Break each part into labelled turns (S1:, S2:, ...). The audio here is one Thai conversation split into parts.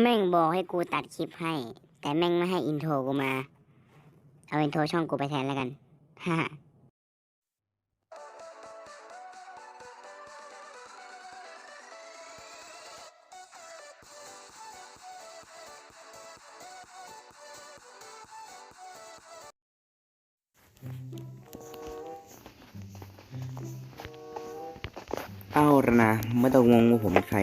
S1: แม่งบอกให้กูตัดคลิปให้ แต่แม่งไม่ให้อินโทรกูมา เอาอินโทรช่องกูไปแทนแล้วกันฮ่า
S2: เอาละนะไม่ต้องงงว่าผมเป็นใคร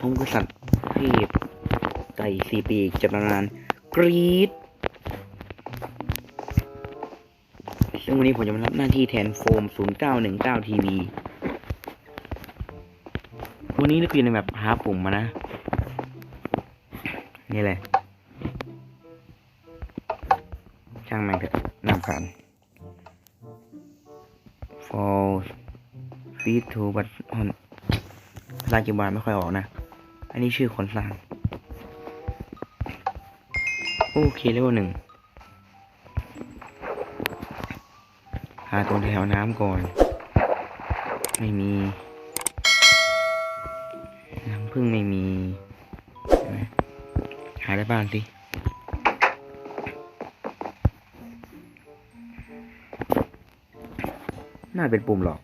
S2: ผมคือสัตว์เพไก่สี่ปีกจำนานกรีดซึ่งวันนี้ผมจะมารับหน้าที่แทนโฟม 0919ทีวีวันนี้เราอยู่ในแบบหาปุ่มมานะ นี่แหละ ช่างแม่งเถอะนำผ่าน for feed to but on ภาษาจีบานไม่ค่อยออกนะ อันนี้ชื่อคนสร้าง โอเคเลเวลหนึ่ง หาตรงแถวน้ำก่อน ไม่มีน้ำพึ่งไม่มีเห็นไหมหาได้บ้างสิน่าเป็นปุ่มหรอก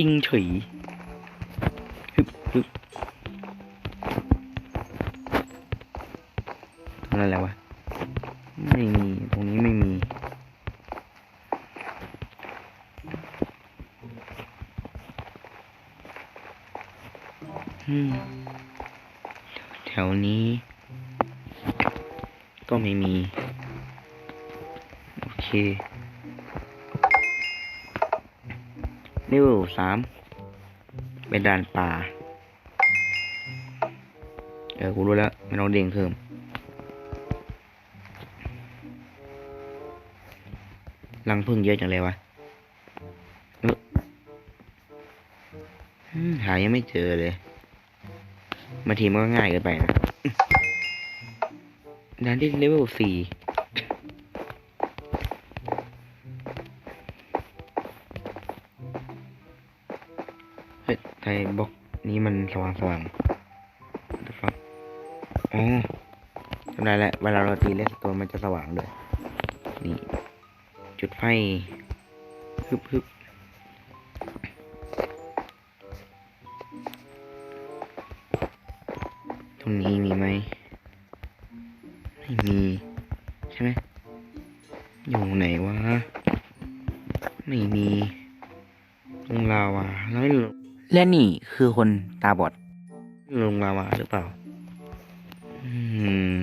S2: จริงเฉยฮึบฮึบอะไรแล้ววะ ไม่มี ตรงนี้ไม่มี แถวนี้ ก็ไม่มี โอเค เลเวสามเป็นด่านป่า เออ กูรู้แล้วไม่ต้องเด้งเพิ่ม รังพึ่งเยอะจังเลยวะหายังไม่เจอเลยบาทีมันก็ง่ายเกินไปนะด่านที่เลเวลสี่ ไทยบล็อกนี้มันสว่างสว่าง The fuck อ๋อจำได้แล้วเวลาเราตีเลสตัวมันจะสว่างด้วย นี่ จุดไฟฮึบฮึบตรงนี้มีไหม ไม่มี ใช่ไหม อยู่ไหนวะ ไม่มีลงลาวาแล้วไม่ลง และนี่คือคนตาบอด ลงลาวาหรือเปล่า อืม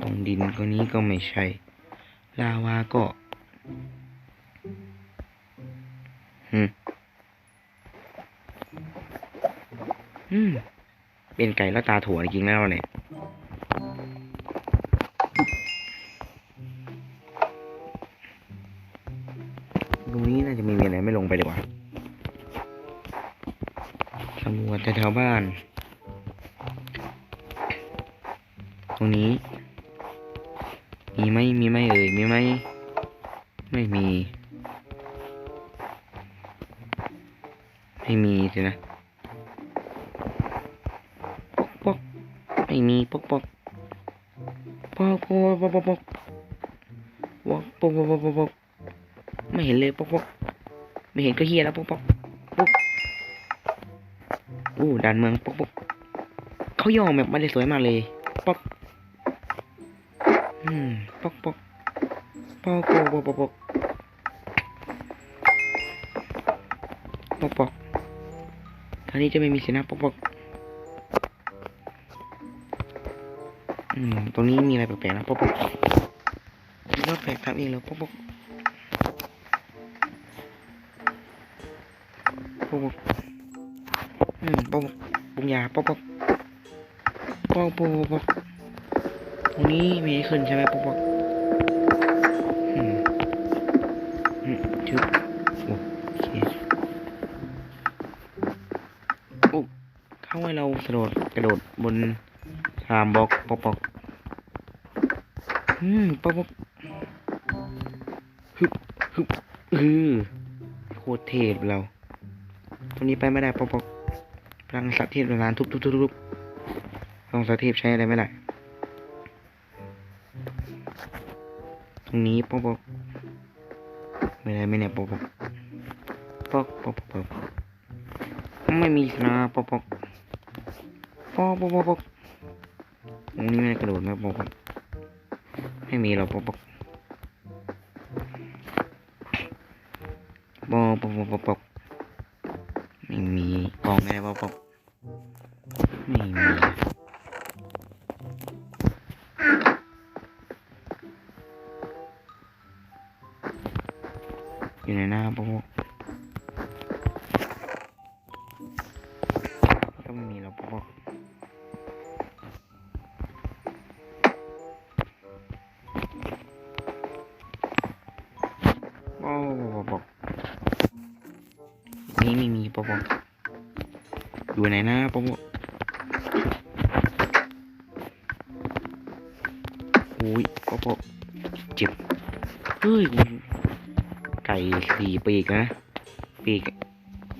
S2: ตรงดินก็นี้ก็ไม่ใช่ ลาวาก็อืมอืม เป็นไก่แล้วตาถั่วจริงแล้วเนี่ย ตรงนี้น่าจะม่มีอะไรไม่ลงไปดีกว่า สำรวจแถวบ้าน ตรงนี้ มีไหมมีไหมเอ่ย มีไหม ไม่มี ไม่มีสินะปอกปอกไม่มีปอกปอกปอกปอกปอกปอกปอกปอกปอกปกปกปกไม่เห็นเลยปอกปอกไม่เห็นก็เฮียแล้วปกปอกปอก อู้ด่านเมืองปอกปอกเขาย่อแบบไมาเลยสวยมากเลยป๊อกอืมป๊อกป๊อกป๊อกป๊อกป๊อกป๊อกป๊อกปอกปอกทางนี้จะไม่มีสินะป๊อกป๊อกอืมตรงนี้มีอะไรแปลกๆนะป๊อกป๊อกมีรถแปลกทำเองเลยป๊อกป๊อกปอกปอก อืมปอกปอกปุงยาปอกปอกปอกปอกปอกตรงนี้มีขึ้นใช่ไหมปุ๊บปุ๊บอืมอืมชึบโอเคโอ้เขาให้เรากระโดดกระโดดบนสามบล็อกปอกปอกอืมปอกปอกฮึบฮึบเออโคตรเทพเราตรงนี้ไปไม่ได้ปอกปอก ลังสัตว์เทพนานทุบทุบทุบทุบพลังสัตว์เทพใช้อะไรไม่ได้ตรงนี้ปอกปอกไม่ได้ไม่เนี่ยปอกปอกปอกปอกปอกปอกไม่มีนะปอกปอกปอกปอกปอกปอกตรงนี้ไม่ได้กระโดดนะปอกปอกไม่มีหรอปอกปอกปอกปอกปอกปอกปอกไม่มีกองไม่ได้ปอกปอก ไม่มีอยู่ในหน้าปอกปอ อุ้ยปอกปอกเจ็บ เฮ้ยไก่สี่ปีกนะ ปีก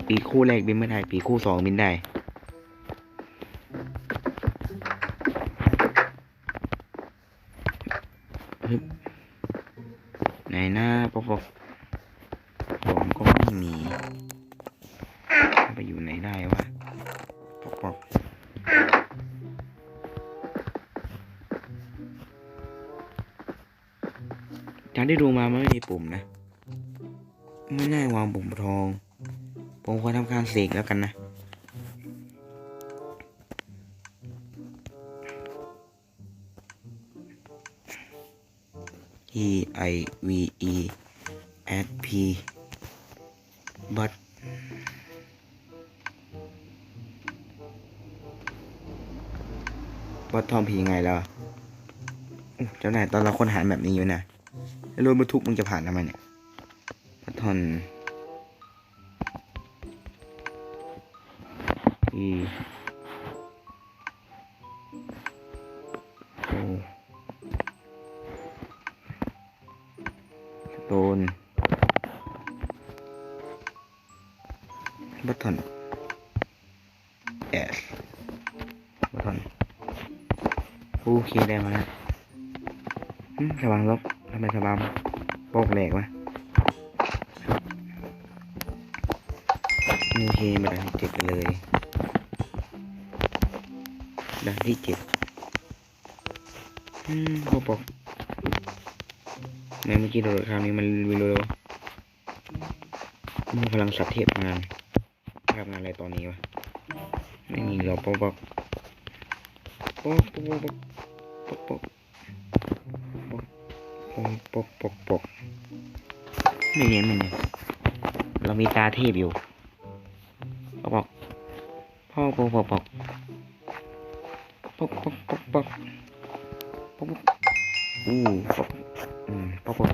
S2: ปีกคู่แรกบินไม่ได้ ปีกคู่สองบินได้ฮึบไหนนะปอกากที่ดูมามันไม่มีปุ่มนะ ไม่น่าวางปุ่มทอง ผมขอทำการเสกแล้วกันนะ E I V E at P but บัตทอมพียังไงแล้วเจ้านายตอนเราค้นหาแบบนี้อยู่นะ แล้วรถบรรทุกมึงจะผ่านทำไมเนี่ยบัตทอน E O โอโดนบัตทอน S บัตทอนโอเคได้มาแล้วอืมสว่างลบ ทำไมสว่างโปกแหลกวะโอเคมาด่านที่เจ็ดกันเลยด่านที่เจ็ดอืมโปกปกในเมื่อกี้โดดคราวนี้มันวิโรมีพลังสัตว์เทพงานทำงานอะไรตอนนี้วะ ไม่มีหรอกปอกปอกปอกปอก ปกปกปกไม่เนี่ยไม่เนี่ยเรามีตาเทพอยู่ปกปอกปอกปกปกปกปกปกปกปกปกอู้ปกอืมปกปก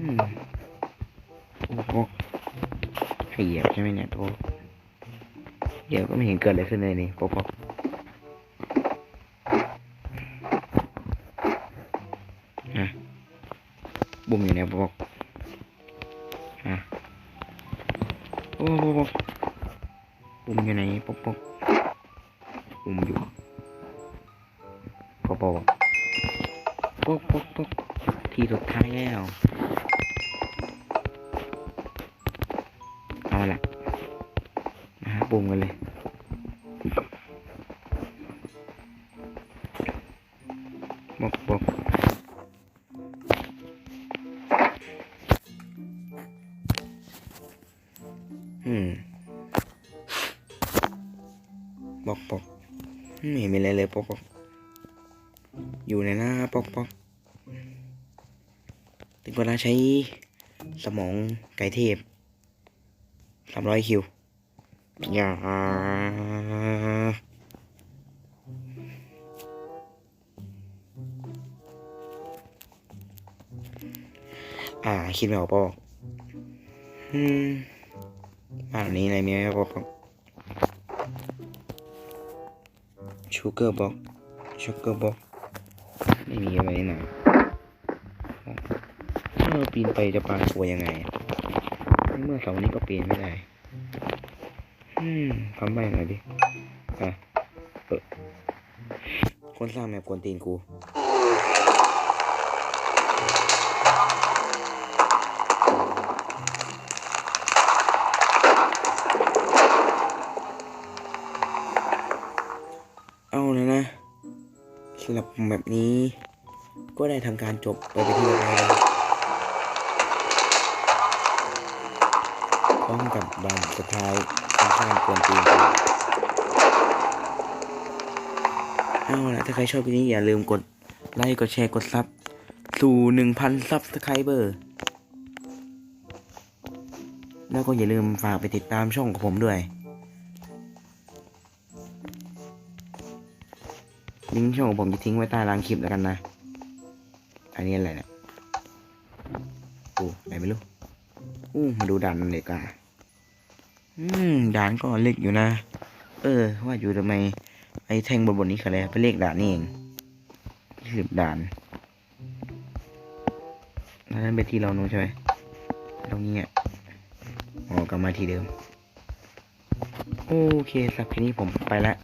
S2: อืมโอ้โหให้เหยียบใช่ไหมเนี่ยโตเหยียบก็ไม่เห็นเกิดอะไรขึ้นเลยนี่ปกปก บุ่มอยู่เนี่ยปอกปอกนะโอ้ปอกปอกบุ่มอยู่ไหนปอกปอกบุ่มอยู่ปอกปอกปอกปอกปอกที่สุดท้ายแล้วเอาละมาหาปุ่มกันเลย อืมปอกปอกไม่เห็นมีอะไรเลยปอกปอกอยู่ในหน้าปอกปอกถึงเวลาใช้สมองไก่เทพสามร้อยคิว อย่าอ่า คิดไม่ออกปอกอืม บ้านนี้อะไรมีไหมปอกปอกชูเกอร์บ็อกชูเกอร์บ็อกไม่มีอะไรนี่หนาถ้าเราปีนไปจะปาตัวยังไง เมื่อเสานี้ก็ปีนไม่ได้อืมคำใบ้หน่อยดิอะเออคนสร้างแมปกวนตีนกู เอาเลยนะสำหรับแบบนี้ ก็ได้ทำการจบไปเป็นที่เรียบร้อยพร้อมกับด่านสุดท้ายของการกวนตีนเอาละถ้าใครชอบคลิปนี้อย่าลืมกดไลค์กดแชร์กดซับสู่หนึ่งพันซับสไครเบอร์ แล้วก็อย่าลืมฝากไปติดตามช่องของผมด้วย ลิงก์ช่องของผมจะทิ้งไว้ใต้ล่างคลิปแล้วกันนะ อันนี้อะไรเนี่ยโอ้ไหนไม่รู้อู้มาดูด่านมันเล็กอะอืมด่านก็เล็กอยู่นะ เออ ว่าอยู่ทำไม ไอ้แท่งบนบนนี้คืออะไรเป็นเลขด่านนี่เองสิบด่านแล้วนั่นเป็นที่เรานู้ใช่ไหมตรงนี้อะอ๋อกลับมาที่เดิม โอเคสำหรับคลิปนี้ผมไปแล้ว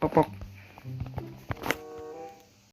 S2: Папок.